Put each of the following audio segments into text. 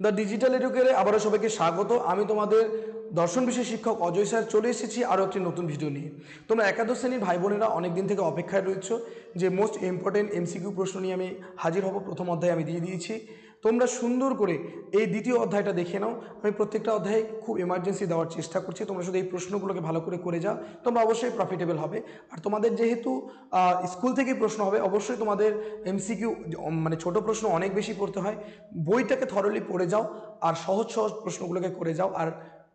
The digital এডুকেরে আবারও সবাইকে স্বাগত। আমি তোমাদের দর্শন বিষয় শিক্ষক অজয় স্যার চলে এসেছি আরও একটি নতুন ভিডিও নিয়ে। তোমরা একাদশ শ্রেণির ভাই বোনেরা অনেক দিন থেকে অপেক্ষায় রয়েছ যে মোস্ট ইম্পর্টেন্ট এমসিকিউ প্রশ্ন নিয়ে আমি হাজির হব। প্রথম অধ্যায়ে আমি দিয়ে দিয়েছি। তোমরা সুন্দর করে এই দ্বিতীয় অধ্যায়টা দেখে নাও। আমি প্রত্যেকটা অধ্যায়ে খুব এমার্জেন্সি দেওয়ার চেষ্টা করছি। তোমরা শুধু এই প্রশ্নগুলোকে ভালো করে করে যাও। তোমরা অবশ্যই প্রফিটেবল হবে। আর তোমাদের যেহেতু স্কুল থেকেই প্রশ্ন হবে, অবশ্যই তোমাদের এমসিকিউ মানে ছোট প্রশ্ন অনেক বেশি পড়তে হয়। বইটাকে থরলি পড়ে যাও আর সহজ সহজ প্রশ্নগুলোকে করে যাও। আর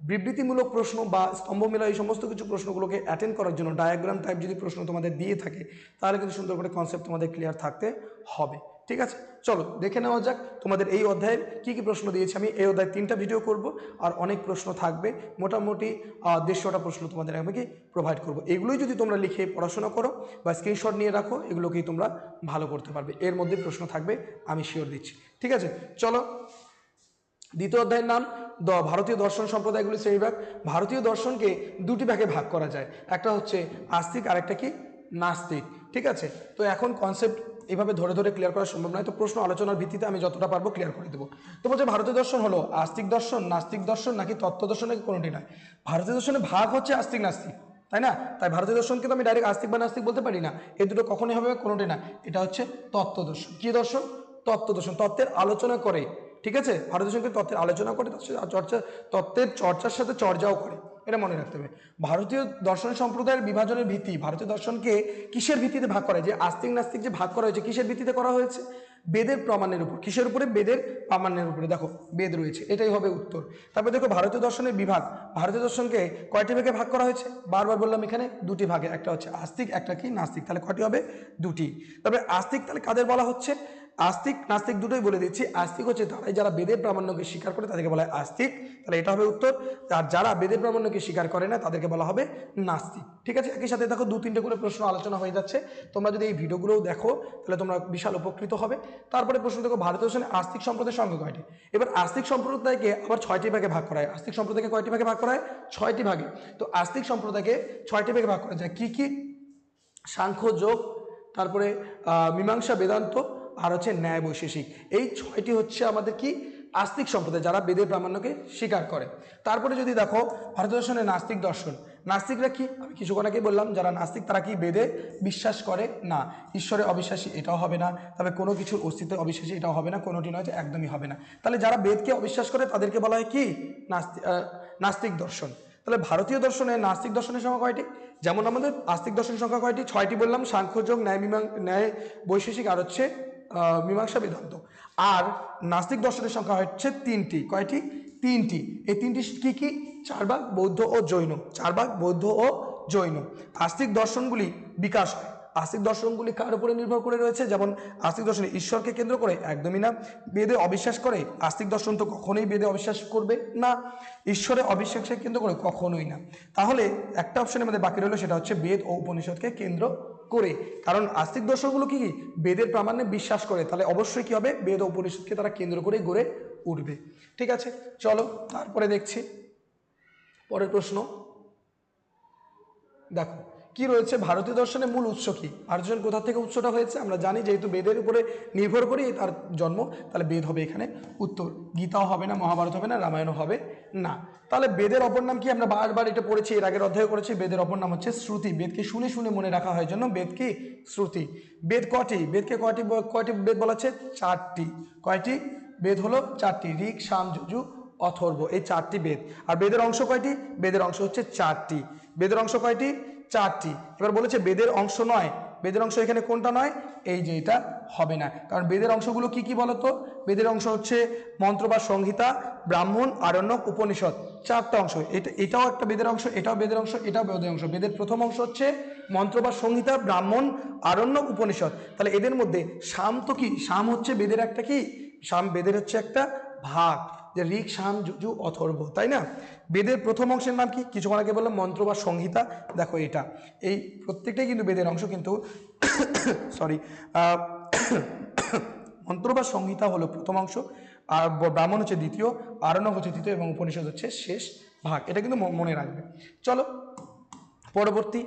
বিবৃতিমূলক প্রশ্ন বা স্তম্ভমেলা এই সমস্ত কিছু প্রশ্নগুলোকে অ্যাটেন্ড করার জন্য ডায়াগ্রাম টাইপ যদি প্রশ্ন তোমাদের দিয়ে থাকে, তাহলে কিন্তু সুন্দর করে কনসেপ্ট তোমাদের ক্লিয়ার থাকতে হবে। ঠিক আছে? চলো, দেখে নেওয়া যাক তোমাদের এই অধ্যায়ের কী কী প্রশ্ন দিয়েছি। আমি এই অধ্যায়ে তিনটা ভিডিও করব আর অনেক প্রশ্ন থাকবে। মোটামুটি দেড়শোটা প্রশ্ন তোমাদের আমি কি প্রোভাইড করব। এগুলোই যদি তোমরা লিখে পড়াশোনা করো বা স্ক্রিনশট নিয়ে রাখো, এগুলোকেই তোমরা ভালো করতে পারবে। এর মধ্যে প্রশ্ন থাকবে, আমি শিওর দিচ্ছি। ঠিক আছে? চলো, দ্বিতীয় অধ্যায়ের নাম, দ, ভারতীয় দর্শন সম্প্রদায়গুলি শ্রেণীবিভাগ। ভারতীয় দর্শনকে দুটি ভাগে ভাগ করা যায়। একটা হচ্ছে আস্তিক আর একটা কি নাস্তিক। ঠিক আছে? তো এখন কনসেপ্ট এইভাবে ধরে ধরে ক্লিয়ার করা সম্ভব নয়। তো প্রশ্ন আলোচনার ভিত্তিতে আমি যতটা পারব ক্লিয়ার করে দেবো। তো বলছে ভারতীয় দর্শন হলো আস্তিক দর্শন, নাস্তিক দর্শন নাকি তত্ত্ব দর্শন নাকি কোনোটি নয়? ভারতীয় দর্শনের ভাগ হচ্ছে আস্তিক, নাস্তিক, তাই না? তাই ভারতীয় দর্শনকে তো আমি ডাইরেক্ট আস্তিক বা নাস্তিক বলতে পারি না। এই দুটো কখনোই হবে কোনোটি না। এটা হচ্ছে তত্ত্ব দর্শন। কী দর্শন? তত্ত্ব দর্শন। তত্ত্বের আলোচনা করে, ঠিক আছে? ভারতীয় দর্শনকে তত্ত্বের আলোচনা করে? তার সাথে চর্চা, তত্ত্বের চর্চার সাথে চর্চাও করে। এটা মনে রাখতে হবে। ভারতীয় দর্শন সম্প্রদায়ের বিভাজনের ভিত্তি, ভারতীয় দর্শনকে কিসের ভিত্তিতে ভাগ করা যে আস্তিক নাস্তিক যে ভাগ করা হয়েছে, কিসের ভিত্তিতে করা হয়েছে? বেদের প্রমাণের উপর। কিসের উপরে? বেদের প্রমাণের উপরে। দেখো, বেদ রয়েছে, এটাই হবে উত্তর। তারপরে দেখো, ভারতীয় দর্শনের বিভাগ। ভারতীয় দর্শনকে কয়টি ভাগে ভাগ করা হয়েছে? বারবার বললাম এখানে দুটি ভাগে, একটা হচ্ছে আস্তিক, একটা কি নাস্তিক। তাহলে কয়টি হবে? দুটি। তবে আস্তিক তাহলে কাদের বলা হচ্ছে? আস্তিক, নাস্তিক দুটোই বলে দিচ্ছি। আস্তিক হচ্ছে তারাই যারা বেদের প্রামাণ্যকে স্বীকার করে তাদেরকে বলা হয় আস্তিক। তাহলে এটা হবে উত্তর। আর যারা বেদের প্রামাণ্যকে স্বীকার করে না, তাদেরকে বলা হবে নাস্তিক। ঠিক আছে? একই সাথে দেখো দু তিনটে করে প্রশ্ন আলোচনা হয়ে যাচ্ছে। তোমরা যদি এই ভিডিওগুলোও দেখো, তাহলে তোমরা বিশাল উপকৃত হবে। তারপরে প্রশ্ন দেখো ভারতীয় আস্তিক সম্প্রদায়ের সঙ্গে কয়টি? এবার আস্তিক সম্প্রদায়কে আবার ছয়টি ভাগে ভাগ করা হয়। আস্তিক সম্প্রদায়কে কয়টি ভাগে ভাগ করা হয়? ছয়টি ভাগে। তো আস্তিক সম্প্রদায়কে ছয়টি ভাগে ভাগ করা যায়। কি কি? সাংখ্য যোগ, তারপরে মীমাংসা বেদান্ত আর হচ্ছে ন্যায় বৈশেষিক। এই ছয়টি হচ্ছে আমাদের কি? আস্তিক সম্প্রদায় যারা বেদের প্রামাণ্যকে স্বীকার করে। তারপরে যদি দেখো ভারত দর্শনের নাস্তিক দর্শন। নাস্তিকরা কি? আমি কিছুক্ষণ আগে বললাম, যারা নাস্তিক তারা কি বেদে বিশ্বাস করে? না। ঈশ্বরে অবিশ্বাসী এটাও হবে না। তবে কোনো কিছুর অস্তিত্বে অবিশ্বাসী এটাও হবে না। কোনোটি নয় যে একদমই হবে না। তাহলে যারা বেদকে অবিশ্বাস করে, তাদেরকে বলা হয় কি? নাস্তিক নাস্তিক দর্শন। তাহলে ভারতীয় দর্শনে নাস্তিক দর্শনের সংখ্যা কয়টি? যেমন আমাদের আস্তিক দর্শনের সংখ্যা কয়টি? ছয়টি বললাম, সাংখ্যযোগ, ন্যায় ন্যায় বৈশেষিক, আর হচ্ছে মীমাংসা বেদান্ত আর নাস্তিক দর্শনের সংখ্যা হচ্ছে তিনটি। কয়টি? তিনটি। এই তিনটি কী কী? চার ভাগ বৌদ্ধ ও জৈন। চার ভাগ বৌদ্ধ ও জৈন। আস্তিক দর্শনগুলি বিকাশ হয়। আস্তিক দর্শনগুলি কার উপরে নির্ভর করে রয়েছে? যেমন, আস্তিক দর্শনে ঈশ্বরকে কেন্দ্র করে একদমই না। বেদে অবিশ্বাস করে আস্তিক দর্শন তো কখনোই বেদে অবিশ্বাস করবে না। ঈশ্বরে অবিশ্বাসকে কেন্দ্র করে কখনোই না। তাহলে একটা অপশন আমাদের বাকি রইল, সেটা হচ্ছে বেদ ও উপনিষদকে কেন্দ্র করে। কারণ আস্তিক দর্শনগুলো কি কি? বেদের প্রামাণ্যে বিশ্বাস করে। তাহলে অবশ্যই কি হবে? বেদ ও উপনিষদকে তারা কেন্দ্র করে গড়ে উঠবে। ঠিক আছে? চলো, তারপরে দেখছি। পরের প্রশ্ন। দেখো কি রয়েছে? ভারতীয় দর্শনের মূল উৎস কি? ভারতীয় কোথা থেকে উৎসটা হয়েছে? আমরা জানি যেহেতু বেদের উপরে নির্ভর করি, তার জন্ম, তাহলে বেদ হবে এখানে। উত্তর, গীতাও হবে না, মহাভারত হবে না, রামায়ণও হবে না। তাহলে বেদের অপর নাম কি? আমরা বারবার এটা পড়েছি, এর আগের অধ্যায় করেছি বেদের অপর নাম হচ্ছে শ্রুতি। বেদকে শুনে শুনে মনে রাখা হয় জন্য বেদ কি? শ্রুতি। বেদ কটি? বেদকে কয়টি কয়টি বেদ বলা হচ্ছে? চারটি। কয়টি? বেদ হলো চারটি। ঋক, সাম, যজু অথর্ব, এই চারটি বেদ। আর বেদের অংশ কয়টি? বেদের অংশ হচ্ছে চারটি। বেদের অংশ কয়টি? চারটি। এবার বলেছে বেদের অংশ নয়। বেদের অংশ এখানে কোনটা নয়? এই যে এটা হবে না। কারণ বেদের অংশগুলো কি কি বলতো? বেদের অংশ হচ্ছে মন্ত্র বা সংহিতা, ব্রাহ্মণ, আরণ্যক, উপনিষদ। চারটা অংশ। এটা, এটাও একটা বেদের অংশ, এটাও বেদের অংশ, এটাও বেদের অংশ। বেদের প্রথম অংশ হচ্ছে মন্ত্র বা সংহিতা, ব্রাহ্মণ, আরণ্যক, উপনিষদ। তাহলে এদের মধ্যে সাম তো কি? সাম হচ্ছে বেদের একটা কি? সাম বেদের হচ্ছে একটা ভাগ। যে ঋক সাম যজু অথর্ব, তাই না? বেদের প্রথম অংশের নাম কি? কিছুক্ষণ আগে বললাম মন্ত্র বা সংহিতা। দেখো এটা। এই প্রত্যেকটাই কিন্তু বেদের অংশ, কিন্তু সরি মন্ত্র বা সংহিতা হলো প্রথম অংশ, আর ব্রাহ্মণ হচ্ছে দ্বিতীয় আরণ্যক হচ্ছে তৃতীয় এবং উপনিষদ হচ্ছে শেষ ভাগ। এটা কিন্তু মনে রাখবে। চলো, পরবর্তী।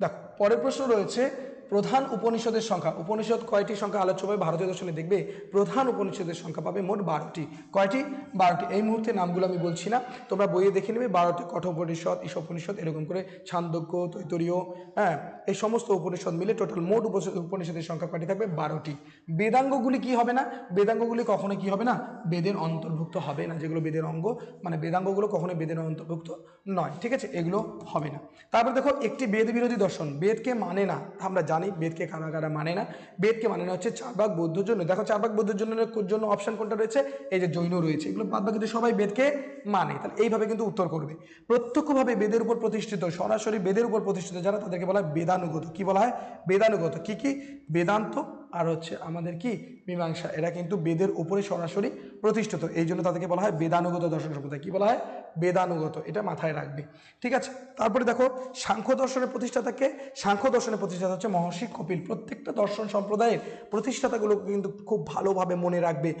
দেখো, পরের প্রশ্ন রয়েছে প্রধান উপনিষদের সংখ্যা। উপনিষদ কয়টি সংখ্যা? আলোচ্য হবে ভারতীয় দর্শনে দেখবে। প্রধান উপনিষদের সংখ্যা পাবে মোট বারোটি। কয়টি? বারোটি। এই মুহূর্তে নামগুলো আমি বলছি না। তোমরা বইয়ে দেখে নেবে। বারোটি কঠোপনিষদ ঈশোপনিষদ, এরকম করে ছান্দক্য তৈতরীয় হ্যাঁ এই সমস্ত উপনিষদ মিলে টোটাল মোট উপনিষদ, উপনিষদের সংখ্যা কয়টি থাকবে? বারোটি। বেদাঙ্গগুলি কি হবে না? বেদাঙ্গগুলি কখনো কি হবে না? বেদের অন্তর্ভুক্ত হবে না, যেগুলো বেদের অঙ্গ। মানে বেদাঙ্গগুলো কখনো বেদের অন্তর্ভুক্ত নয়। ঠিক আছে? এগুলো হবে না। তারপর দেখো, একটি বেদ বিরোধী দর্শন। বেদকে মানে না। আমরা জানি বেদকে কারা কারা মানে না। বেদকে মানে না হচ্ছে চারবাক বৌদ্ধর জন্য। দেখো চারবাক বৌদ্ধর জন্য জন্য অপশন কোনটা রয়েছে? এই যে জৈন রয়েছে। এগুলো বাদ বাকি সবাই বেদকে মানে। তাহলে এইভাবে কিন্তু উত্তর করবে। প্রত্যক্ষভাবে বেদের উপর প্রতিষ্ঠিত, সরাসরি বেদের উপর প্রতিষ্ঠিত যারা, তাদেরকে বলা হয় বেদানুগত। কি বলা হয়? বেদানুগত। কি কি? বেদান্ত আর হচ্ছে আমাদের কি? মীমাংসা। এরা কিন্তু বেদের উপরে সরাসরি প্রতিষ্ঠিত। এই জন্য তাদেরকে বলা হয় বেদানুগত দর্শন সম্প্রদায়। কী বলা হয়? বেদানুগত। এটা মাথায় রাখবে। ঠিক আছে? তারপরে দেখো, সাংখ্য দর্শনের প্রতিষ্ঠাতাকে, সাংখ্য দর্শনের প্রতিষ্ঠাতা হচ্ছে মহর্ষি কপিল। প্রত্যেকটা দর্শন সম্প্রদায়ের প্রতিষ্ঠাতাগুলোকে কিন্তু খুব ভালোভাবে মনে রাখবে।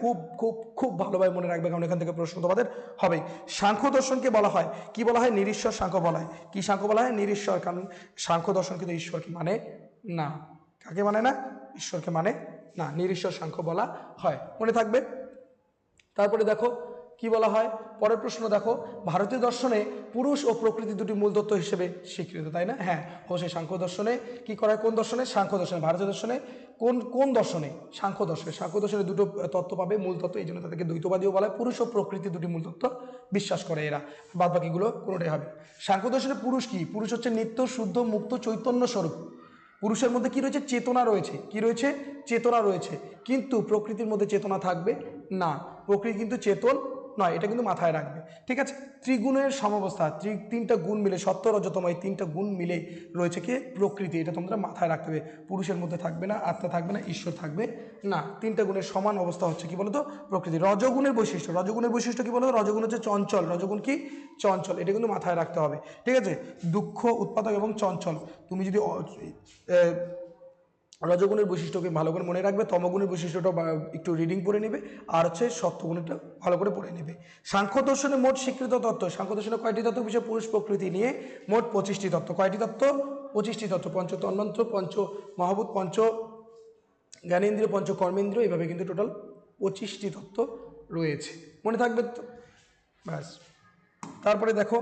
খুব খুব খুব ভালোভাবে মনে রাখবে, কারণ এখান থেকে প্রশ্ন তোমাদের হবে। সাংখ্য দর্শনকে বলা হয়, কি বলা হয়? নিরীশ্বর সাংখ্য বলা হয়। কি সাংখ্য বলা হয়? নিরীশ্বর। কারণ সাংখ্য দর্শন কিন্তু ঈশ্বরকে মানে না। কাকে মানে না? ঈশ্বরকে মানে না, নিরীশ্বর সাংখ্য বলা হয়। মনে থাকবে? তারপরে দেখো, কি বলা হয়? পরের প্রশ্ন দেখো, ভারতীয় দর্শনে পুরুষ ও প্রকৃতি দুটি মূল তত্ত্ব হিসেবে স্বীকৃত, তাই না? হ্যাঁ অবশ্যই সাংখ্য দর্শনে কি করা হয়? কোন দর্শনে? সাংখ্য দর্শনে। ভারতীয় দর্শনে কোন কোন দর্শনে? সাংখ্য দর্শনে। সাংখ্য দর্শনে দুটো তত্ত্ব পাবে মূল তত্ত্ব এই জন্য তাদেরকে দ্বৈতবাদীও বলা হয়। পুরুষ ও প্রকৃতি দুটি মূল তত্ত্ব বিশ্বাস করে এরা। বাদ বাকিগুলো কোনোটাই হবে সাংখ্য দর্শনে পুরুষ কি? পুরুষ হচ্ছে নিত্য, শুদ্ধ, মুক্ত, চৈতন্য স্বরূপ। পুরুষের মধ্যে কি রয়েছে? চেতনা রয়েছে। কি রয়েছে? চেতনা রয়েছে। কিন্তু প্রকৃতির মধ্যে চেতনা থাকবে না। প্রকৃতি কিন্তু চেতন নয়, এটা কিন্তু মাথায় রাখবে। ঠিক আছে? ত্রিগুণের সমবস্থা, ত্রি, তিনটা গুণ মিলে, সত্য রজতম এই তিনটা গুণ মিলে রয়েছে কি? প্রকৃতি। এটা তোমরা মাথায় রাখতে হবে। পুরুষের মধ্যে থাকবে না, আত্মা থাকবে না, ঈশ্বর থাকবে না। তিনটা গুণের সমান অবস্থা হচ্ছে কি বলতো? প্রকৃতি। রজগুণের বৈশিষ্ট্য। রজগুণের বৈশিষ্ট্য কি বলতো? রজগুণ হচ্ছে চঞ্চল। রজগুণ কি? চঞ্চল। এটা কিন্তু মাথায় রাখতে হবে। ঠিক আছে? দুঃখ, উৎপাদক এবং চঞ্চল। তুমি যদি রজগুণের বৈশিষ্ট্যকে ভালো করে মনে রাখবে, তমগুণের বৈশিষ্ট্যটা একটু রিডিং করে নেবে, আর হচ্ছে সত্যগুণটা ভালো করে পড়ে নেবে। সাংখ্য দর্শনে মোট স্বীকৃত তত্ত্ব সাংখ্য দর্শনে কয়টি তত্ত্ব বিষয়? পুরুষ প্রকৃতি নিয়ে মোট পঁচিশটি তত্ত্ব। কয়টি তত্ত্ব? পঁচিশটি তত্ত্ব। পঞ্চ তন্মন্ত্র পঞ্চ মহাভূত, পঞ্চ জ্ঞানেন্দ্রিয়, পঞ্চ কর্মেন্দ্রিয় এইভাবে কিন্তু টোটাল পঁচিশটি তত্ত্ব রয়েছে। মনে থাকবে তো? ব্যাস। তারপরে দেখো,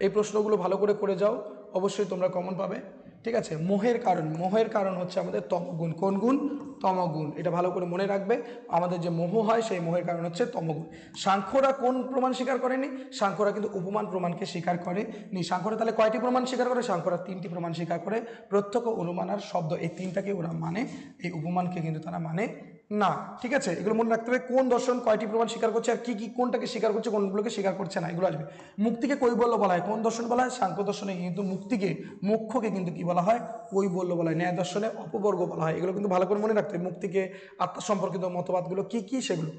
এই প্রশ্নগুলো ভালো করে করে যাও। অবশ্যই তোমরা কমন পাবে। ঠিক আছে? মোহের কারণ। মোহের কারণ হচ্ছে আমাদের তমগুণ। কোন গুণ? তমগুণ। এটা ভালো করে মনে রাখবে। আমাদের যে মোহ হয়, সেই মোহের কারণ হচ্ছে তমগুণ। সাংখ্যরা কোন প্রমাণ স্বীকার করেনি? সাংখ্যরা কিন্তু উপমান প্রমাণকে স্বীকার করে নি সাংখ্যরা তাহলে কয়টি প্রমাণ স্বীকার করে? সাংখ্যরা তিনটি প্রমাণ স্বীকার করে। প্রত্যক্ষ অনুমান আর শব্দ, এই তিনটাকে ওরা মানে। এই উপমানকে কিন্তু তারা মানে না, ঠিক আছে, এগুলো মনে রাখতে হবে কোন দর্শন কয়টি প্রমাণ স্বীকার করছে আর কি কি কোনটাকে স্বীকার করছে, কোনগুলোকে স্বীকার করছে না, এগুলো আসবে। মুক্তিকে কৈবল্য বলা হয়। কোন দর্শন বলা হয়? সাংখ্য দর্শনে কিন্তু মুক্তিকে মুখ্যকে কিন্তু কি বলা হয়? কৈবল্য বলা হয়। ন্যায় দর্শনে অপবর্গ বলা হয়। এগুলো কিন্তু ভালো করে মনে রাখতে হবে। মুক্তিকে, আত্মা সম্পর্কিত মতবাদগুলো কি কি সেগুলো।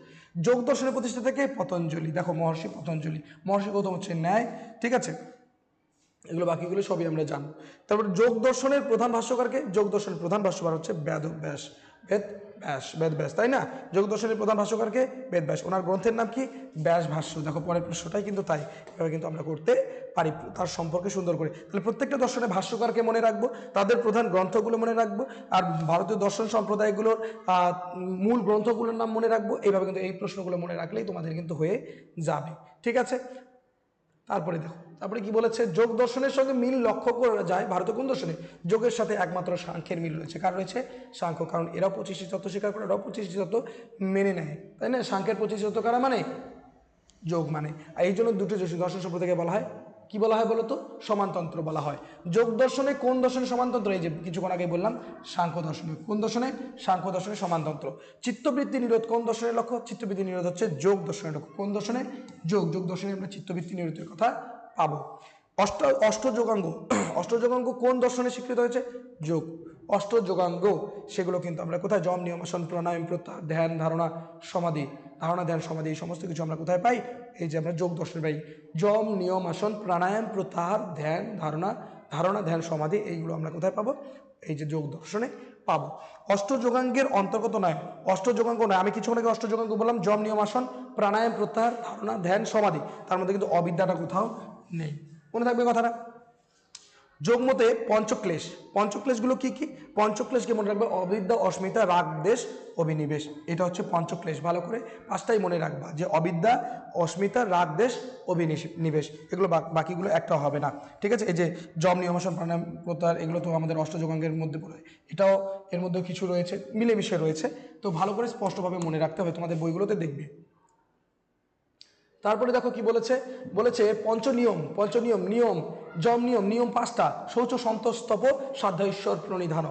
যোগ দর্শনের প্রতিষ্ঠা থেকে পতঞ্জলি। দেখো, মহর্ষি পতঞ্জলি। মহর্ষি গৌতম হচ্ছে ন্যায়, ঠিক আছে? এগুলো বাকিগুলো সবই আমরা জানব। তারপর যোগ দর্শনের প্রধান ভাষ্যকারকে, যোগ দর্শনের প্রধান ভাষ্যকার হচ্ছে ব্যাস। বেদ ব্যাস বেদ ব্যাস, তাই না? যোগ দর্শনের প্রধান ভাষ্যকারকে বেদ ব্যাস। ওনার গ্রন্থের নাম কি? ব্যাস ভাষ্য। দেখো, পরের প্রশ্নটাই কিন্তু তাই। এভাবে কিন্তু আমরা করতে পারি, তার সম্পর্কে সুন্দর করে। তাহলে প্রত্যেকটা দর্শনের ভাষ্যকারকে মনে রাখব, তাদের প্রধান গ্রন্থগুলো মনে রাখব, আর ভারতীয় দর্শন সম্প্রদায়গুলোর মূল গ্রন্থগুলোর নাম মনে রাখব। এইভাবে কিন্তু এই প্রশ্নগুলো মনে রাখলেই তোমাদের কিন্তু হয়ে যাবে। ঠিক আছে? তারপরে দেখো, তারপরে কি বলেছে? যোগ দর্শনের সঙ্গে মিল লক্ষ্য করা যায়। ভারতীয় কোন দর্শনে? যোগের সাথে একমাত্র সাংখ্যের মিল রয়েছে। কার রয়েছে? সাংখ্য। কারণ এরাও পঁচিশটি তত্ত্ব স্বীকার করে এরাও পঁচিশটি তত্ত্ব মেনে নেয়। তাই না? সাংখ্যের পঁচিশটি তত্ত্ব কারা মানে? যোগ মানে। এই জন্য দুটো দর্শন সম্প্রদায়কে বলা হয় কি বলা হয় বলতো? সমানতন্ত্র বলা হয়। যোগ দর্শনে কোন দর্শনে সমানতন্ত্র? এই যে কিছুক্ষণ আগে বললাম, সাংখ্য দর্শনে। কোন দর্শনে? সাংখ্য দর্শনে সমানতন্ত্র। চিত্তবৃত্তি নিরোধ কোন দর্শনের লক্ষ্য? চিত্তবৃত্তি নিরোধ হচ্ছে যোগ দর্শনের লক্ষ্য। কোন দর্শনে? যোগ। যোগ দর্শনে আমরা চিত্তবৃত্তি নিরোধের কথা পাবো। অষ্ট, অষ্টযোগাঙ্গ। অষ্টযোগাঙ্গ কোন দর্শনে স্বীকৃত হয়েছে? যোগ। অষ্টযোগাঙ্গ, সেগুলো কিন্তু আমরা কোথায়? জম নিয়মাসন প্রাণায়াম প্রত্যাহার ধ্যান, ধারণা, সমাধি। ধারণা, ধ্যান, সমাধি, এই সমস্ত কিছু আমরা কোথায় পাই? এই যে আমরা যোগ দর্শন পাই। জম, নিয়ম, আসন, প্রাণায়াম প্রত্যাহার ধ্যান, ধারণা ধারণা, ধ্যান, সমাধি, এইগুলো আমরা কোথায় পাবো? এই যে যোগ দর্শনে পাবো। অষ্টযোগাঙ্গের অন্তর্গত নয়। অষ্টযোগাঙ্গ নয়। আমি কিছুক্ষণ আগে অষ্টযোগাঙ্গ বললাম, জম, নিয়ম, আসন, প্রাণায়াম প্রত্যাহার ধারণা, ধ্যান, সমাধি। তার মধ্যে কিন্তু অবিদ্যাটা কোথাও নেই। মনে থাকবে কথাটা? যোগমতে পঞ্চক্লেশ। পঞ্চক্লেশগুলো কি কি? পঞ্চক্লেশকে মনে রাখবে অবিদ্যা, অস্মিতা রাগ দেশ অভিনিবেশ। এটা হচ্ছে পঞ্চক্লেশ, ভালো করে পাঁচটাই মনে রাখবা। যে অবিদ্যা, অস্মিতা রাগ দেশ অভিনিবেশ। এগুলো বাকিগুলো একটা হবে না। ঠিক আছে? এই যে জম নিয়মাসন প্রাণায়াম, প্রত্যাহার, এগুলো তো আমাদের অষ্টযোগাঙ্গের মধ্যে পড়ে। এটাও এর মধ্যে কিছু রয়েছে, মিলেমিশে রয়েছে। তো ভালো করে স্পষ্টভাবে মনে রাখতে হবে। তোমাদের বইগুলোতে দেখবে। তারপরে দেখো কি বলেছে? বলেছে পঞ্চনিয়ম পঞ্চনিয়ম, নিয়ম, জম নিয়ম নিয়ম পাঁচটা। শৌচ সন্তস্তপ সাধ্য ঈশ্বর প্রণিধান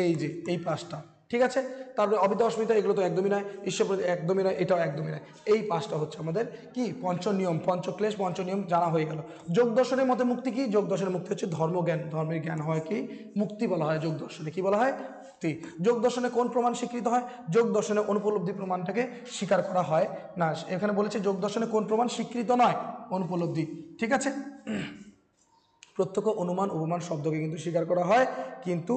এই যে, এই পাঁচটা। ঠিক আছে? তারপরে অবিদ্যা অস্মিতা এগুলো তো একদমই নয়। ঈশ্বর প্রতি একদমই নয়, এটাও একদমই নয়। এই পাঁচটা হচ্ছে আমাদের কি? পঞ্চনিয়ম, পঞ্চক্লেশ, পঞ্চনিয়ম জানা হয়ে গেল। যোগ দর্শনের মতে মুক্তি কি? যোগ দর্শনের মুক্তি হচ্ছে ধর্মজ্ঞান। ধর্মের জ্ঞান হয় কি? মুক্তি বলা হয় যোগ দর্শনে কি বলা হয়? মুক্তি। যোগ দর্শনে কোন প্রমাণ স্বীকৃত হয়? যোগ দর্শনে অনুপলব্ধি প্রমাণটাকে স্বীকার করা হয় না। এখানে বলেছে যোগ দর্শনে কোন প্রমাণ স্বীকৃত নয়? অনুপলব্ধি। ঠিক আছে? প্রত্যক্ষ অনুমান উপমান শব্দকে কিন্তু স্বীকার করা হয়, কিন্তু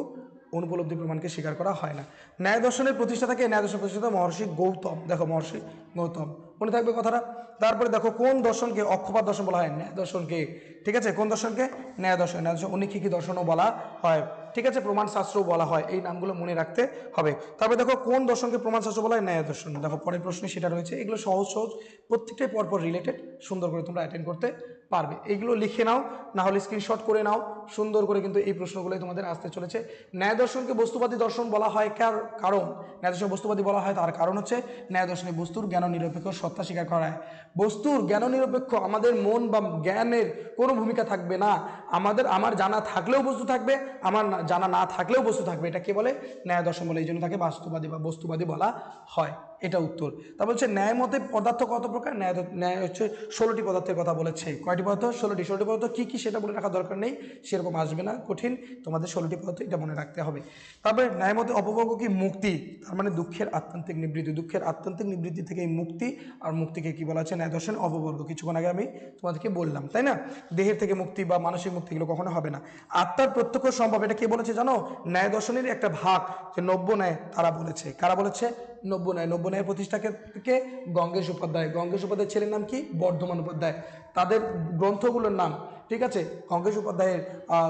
অনুপলব্ধি প্রমাণকে স্বীকার করা হয় না। ন্যায় দর্শনের প্রতিষ্ঠাতাকে ন্যায় দর্শনের প্রতিষ্ঠাতা মহর্ষি গৌতম। দেখো মহর্ষি গৌতম, মনে থাকবে কথাটা? তারপরে দেখো কোন দর্শনকে অক্ষপাত দর্শন বলা হয়? ন্যায় দর্শনকে। ঠিক আছে? কোন দর্শনকে? ন্যায় দর্শন। ন্যায় দর্শন অনিক্ষিকি দর্শনও বলা হয়? ঠিক আছে? প্রমাণ শাস্ত্রও বলা হয়। এই নামগুলো মনে রাখতে হবে। তারপরে দেখো কোন দর্শনকে প্রমাণ শাস্ত্র বলা হয়? ন্যায় দর্শন। দেখো পরের প্রশ্নে সেটা রয়েছে। এগুলো সহজ সহজ, প্রত্যেকটাই পরপর রিলেটেড সুন্দর করে তোমরা অ্যাটেন্ড করতে পারবে। এইগুলো লিখে নাও, না হলে স্ক্রিনশট করে নাও। সুন্দর করে কিন্তু এই প্রশ্নগুলোই তোমাদের আসতে চলেছে। ন্যায় দর্শনকে বস্তুবাদী দর্শন বলা হয় কার, কারণ? ন্যায় দর্শন বস্তুবাদী বলা হয় তার কারণ হচ্ছে ন্যায় দর্শনে বস্তুর জ্ঞান নিরপেক্ষ সত্তা স্বীকার করা হয়। বস্তুর জ্ঞান নিরপেক্ষ আমাদের মন বা জ্ঞানের কোনো ভূমিকা থাকবে না। আমাদের, আমার জানা থাকলেও বস্তু থাকবে, আমার জানা না থাকলেও বস্তু থাকবে। এটা কে বলে? ন্যায় দর্শন বলে, এই জন্য তাকে বাস্তবাদী বা বস্তুবাদী বলা হয়। এটা উত্তর। তারপর হচ্ছে ন্যায় মতে পদার্থ কত প্রকার? ন্যায় ন্যায় হচ্ছে ষোলোটি পদার্থের কথা বলেছে। কয়টি পদার্থ? ষোলোটি। ষোলোটি পদার্থ কী কী সেটা মনে রাখা দরকার নেই। সেরকম আসবে না, কঠিন। তোমাদের ষোলোটি পদার্থ এটা মনে রাখতে হবে। তারপরে ন্যায় মতে অপভোগ কি মুক্তি? তার মানে দুঃখের আত্যন্তিক নিবৃত্তি। দুঃখের আত্যন্তিক নিবৃত্তি থেকে এই মুক্তি। আর মুক্তিকে কী বলা হচ্ছে? ন্যায় দর্শন, অপবর্গ। কিছুক্ষণ আগে আমি তোমাদেরকে বললাম, তাই না? দেহের থেকে মুক্তি বা মানসিক মুক্তি এগুলো কখনো হবে না। আত্মার প্রত্যক্ষ সম্ভব, এটা কে বলেছে জানো? ন্যায় দর্শনের একটা ভাগ যে নব্য ন্যায় তারা বলেছে। কারা বলেছে? নব্য ন্যায় নব্য ন্যায় প্রতিষ্ঠাকে গঙ্গেশ উপাধ্যায়। গঙ্গেশ উপাধ্যায়ের ছেলের নাম কি? বর্ধমান উপাধ্যায়। তাদের গ্রন্থগুলোর নাম, ঠিক আছে? গঙ্গেশ উপাধ্যায়ের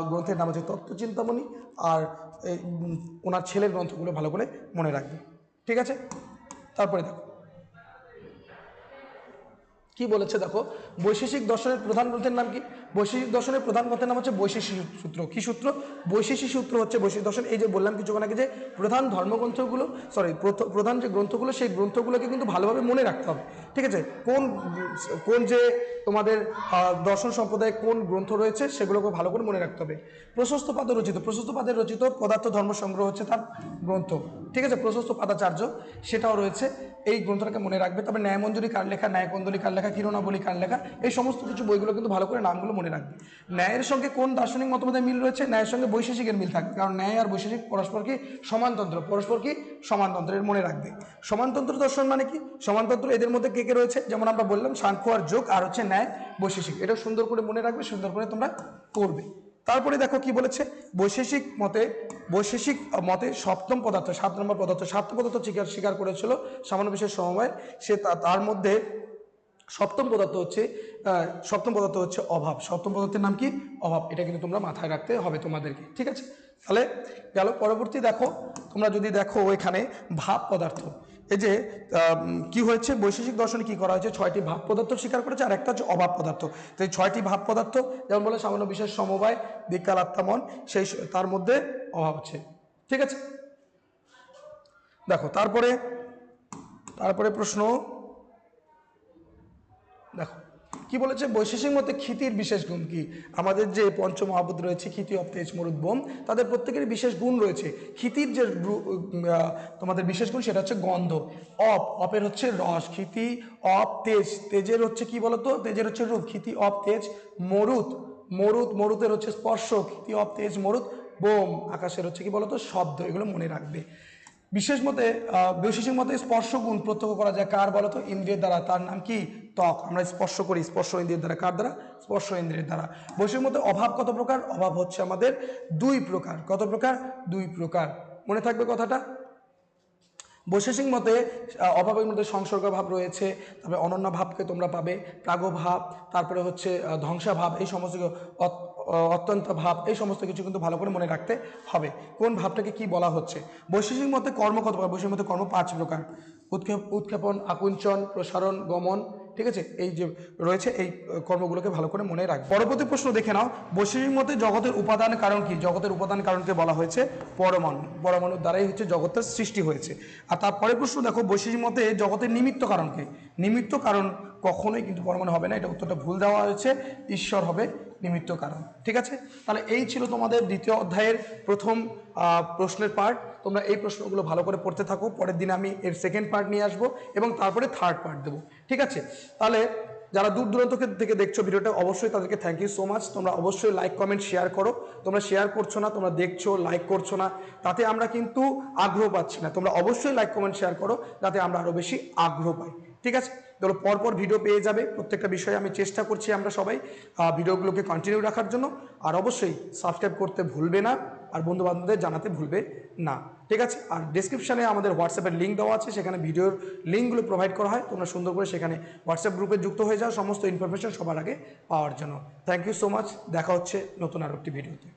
গ্রন্থের নাম হচ্ছে তত্ত্বচিন্তামণি আর ওনার ছেলের গ্রন্থগুলো ভালো করে মনে রাখবে ঠিক আছে? তারপরে দেখো। কি বলেছে দেখো? বৈশেষিক দর্শনের প্রধান গ্রন্থের নাম কি? বৈশেষিক দর্শনের প্রধান গ্রন্থের নাম হচ্ছে বৈশেষিক সূত্র। কি সূত্র? বৈশেষিক সূত্র হচ্ছে বৈশেষিক দর্শন। এই যে বললাম কিছুক্ষণ আগে যে প্রধান ধর্মগ্রন্থগুলো সরি প্রধান যে গ্রন্থগুলো, সেই গ্রন্থগুলোকে কিন্তু ভালোভাবে মনে রাখতে হবে। ঠিক আছে? কোন কোন যে তোমাদের দর্শন সম্প্রদায়ে কোন গ্রন্থ রয়েছে, সেগুলোকে ভালো করে মনে রাখতে হবে। প্রশস্ত পাদ রচিত। প্রশস্ত পাদের রচিত পদার্থ ধর্ম সংগ্রহ হচ্ছে তার গ্রন্থ। ঠিক আছে? প্রশস্ত পাদাচার্য, সেটাও রয়েছে। এই গ্রন্থটাকে মনে রাখবে। তবে ন্যায়মঞ্জুরি কার লেখা ন্যায়কন্দলী কার লেখা কিরণাবলী কার লেখা এই সমস্ত কিছু বইগুলো কিন্তু ভালো করে নামগুলো মনে রাখবে। ন্যায়ের সঙ্গে কোন দার্শনিক মতবাদের মিল রয়েছে? ন্যায়ের সঙ্গে বৈশেষিকের মিল থাকবে। কারণ ন্যায় আর বৈশেষিক পরস্পর কি সমানতন্ত্র পরস্পর কি সমানতন্ত্রের মনে রাখবে। সমানতন্ত্র দর্শন মানে কি? সমানতন্ত্র এদের মধ্যে কে কে রয়েছে? যেমন আমরা বললাম, সাংখ্য আর যোগ আর হচ্ছে ন্যায়, বৈশেষিক। এটা সুন্দর করে মনে রাখবে, সুন্দর করে তোমরা করবে তারপরে দেখো কি বলেছে? বৈশেষিক মতে বৈশেষিক মতে সপ্তম পদার্থ, সাত নম্বর পদার্থ, সাত পদার্থ স্বীকার স্বীকার করেছিল সামান্য বিশেষ সময়। সে তার মধ্যে সপ্তম পদার্থ হচ্ছে সপ্তম পদার্থ হচ্ছে অভাব। সপ্তম পদার্থের নাম কি? অভাব। এটা কিন্তু তোমরা মাথায় রাখতে হবে তোমাদেরকে, ঠিক আছে? তাহলে গেল, পরবর্তী দেখো, তোমরা যদি দেখো এখানে ভাব পদার্থ। এই যে কি হয়েছে? বৈশেষিক দর্শনে কি করা হয়েছে? ছয়টি ভাব পদার্থ স্বীকার করেছে আর একটা হচ্ছে অভাব পদার্থ। তো এই ছয়টি ভাব পদার্থ, যেমন বলে সামান্য বিশেষ সমবায় বিজ্ঞান আত্মামন সেই তার মধ্যে অভাব আছে, ঠিক আছে? দেখো, তারপরে তারপরে প্রশ্ন দেখো, কি বলেছে? বৈশেষিক মতে ক্ষিতির বিশেষ গুণ কি? আমাদের যে পঞ্চমহাবুদ রয়েছে, ক্ষিতি অপ তেজ মরুদ বোম, তাদের প্রত্যেকের বিশেষ গুণ রয়েছে। ক্ষিতির যে তোমাদের বিশেষ গুণ, সেটা হচ্ছে গন্ধ। অপ, অপের হচ্ছে রস। ক্ষিতি অপ তেজ, তেজের হচ্ছে কি বলতো? তেজের হচ্ছে রূপ। ক্ষিতি অপ তেজ, মরুত। মরুত, মরুতের হচ্ছে স্পর্শ ক্ষিতি অপ তেজ, মরুত বোম। আকাশের হচ্ছে কি বলতো? শব্দ, এগুলো মনে রাখবে। বিশেষ মতে বৈশেষিক মতে স্পর্শ গুণ প্রত্যক্ষ করা যায় কার বলতো? ইন্দ্রিয়ের দ্বারা। তার নাম কি? ত্বক। আমরা স্পর্শ করি স্পর্শ ইন্দ্রিয়ের দ্বারা। কার দ্বারা? স্পর্শ ইন্দ্রিয়ের দ্বারা। বৈশেষিক মতে অভাব কত প্রকার? অভাব হচ্ছে আমাদের দুই প্রকার। কত প্রকার? দুই প্রকার। মনে থাকবে কথাটা? বৈশেষিক মতে অভাবের মধ্যে সংসর্গ ভাব রয়েছে তারপরে অনন্য ভাবকে তোমরা পাবে প্রাগভাব তারপরে হচ্ছে আহ, ধ্বংসা ভাব এই সমস্ত অত- অত্যন্ত ভাব এই সমস্ত কিছু কিন্তু ভালো করে মনে রাখতে হবে। কোন ভাবটাকে কি বলা হচ্ছে? বৈশেষিক মতে কর্ম কত প্রকার? বৈশেষিক মতে কর্ম পাঁচ প্রকার। উৎক্ষেপ উৎক্ষেপণ আকুঞ্চন প্রসারণ গমন ঠিক আছে? এই যে রয়েছে, এই কর্মগুলোকে ভালো করে মনে রাখবে। পরবর্তী প্রশ্ন দেখে নাও। বৈশিষ্ট্য মতে জগতের উপাদান কারণ কি? জগতের উপাদান কারণকে বলা হয়েছে পরমাণু। পরমাণুর দ্বারাই হচ্ছে জগতের সৃষ্টি হয়েছে। আর তারপরে প্রশ্ন দেখো বৈশিষ্ট্য মতে জগতের নিমিত্ত কারণকে নিমিত্ত কারণ কখনোই কিন্তু পরমাণু হবে না। এটা উত্তরটা ভুল দেওয়া হয়েছে। ঈশ্বর হবে নিমিত্ত কারণ। ঠিক আছে? তাহলে এই ছিল তোমাদের দ্বিতীয় অধ্যায়ের প্রথম প্রশ্নের পার্ট তোমরা এই প্রশ্নগুলো ভালো করে পড়তে থাকো। পরের দিন আমি এর সেকেন্ড পার্ট নিয়ে আসব এবং তারপরে থার্ড পার্ট দেবো। ঠিক আছে? তাহলে যারা দূর দূরান্ত থেকে দেখছ ভিডিওটা, অবশ্যই তাদেরকে থ্যাংক ইউ সো মাচ তোমরা অবশ্যই লাইক কমেন্ট শেয়ার করো। তোমরা শেয়ার করছ না, তোমরা দেখছ লাইক করছ না, তাতে আমরা কিন্তু আগ্রহ পাচ্ছি না। তোমরা অবশ্যই লাইক কমেন্ট শেয়ার করো, যাতে আমরা আরও বেশি আগ্রহ পাই। ঠিক আছে? ধরো পরপর ভিডিও পেয়ে যাবে। প্রত্যেকটা বিষয়ে আমি চেষ্টা করছি আমরা সবাই ভিডিওগুলোকে কন্টিনিউ রাখার জন্য। আর অবশ্যই সাবস্ক্রাইব করতে ভুলবে না, আর বন্ধু বান্ধবদের জানাতে ভুলবে না। ঠিক আছে? আর ডিসক্রিপশানে আমাদের হোয়াটসঅ্যাপের লিঙ্ক দেওয়া আছে, সেখানে ভিডিওর লিঙ্কগুলো প্রোভাইড করা হয়। তোমরা সুন্দর করে সেখানে হোয়াটসঅ্যাপ গ্রুপে যুক্ত হয়ে যাও, সমস্ত ইনফরমেশন সবার আগে পাওয়ার জন্য। থ্যাংক ইউ সো মাচ দেখা হচ্ছে নতুন আরও একটি ভিডিওতে